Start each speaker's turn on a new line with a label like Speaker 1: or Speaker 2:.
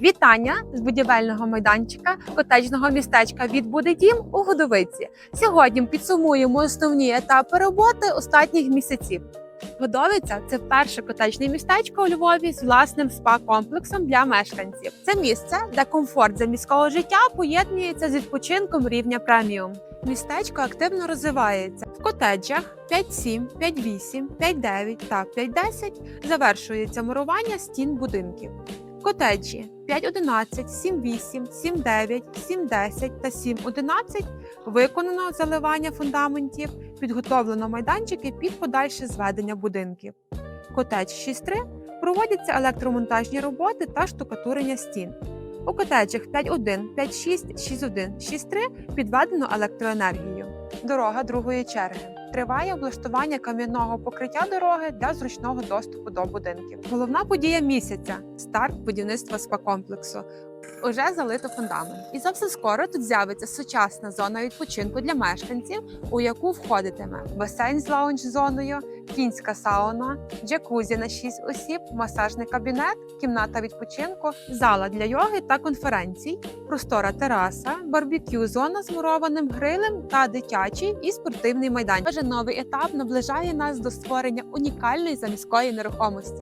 Speaker 1: Вітання з будівельного майданчика котеджного містечка від Будедім у Годовиці. Сьогодні підсумуємо основні етапи роботи останніх місяців. Годовиця це перше котеджне містечко у Львові з власним спа-комплексом для мешканців. Це місце, де комфорт заміського життя поєднується з відпочинком рівня преміум. Містечко активно розвивається в котеджах 5.7, 5.8, 5.9 та 5.10 завершується мурування стін будинків. Котеджі 5.11, 7.8, 7.9, 7.10 та 7.11 виконано заливання фундаментів, підготовлено майданчики під подальше зведення будинків. Котедж 6.3 проводяться електромонтажні роботи та штукатурення стін. У котеджах 5.1, 5.6, 6.1, 6.3 підведено електроенергію. Дорога другої черги. Триває облаштування кам'яного покриття дороги для зручного доступу до будинків. Головна подія місяця старт будівництва спа-комплексу. Уже залито фундамент, і зовсім скоро тут з'явиться сучасна зона відпочинку для мешканців, у яку входитиме басейн з лаунж-зоною, кінська сауна, джакузі на 6 осіб, масажний кабінет, кімната відпочинку, зала для йоги та конференцій, простора тераса, барбекю, зона з мурованим грилем та дитячий і спортивний майданчик. Кожен новий етап наближає нас до створення унікальної заміської нерухомості.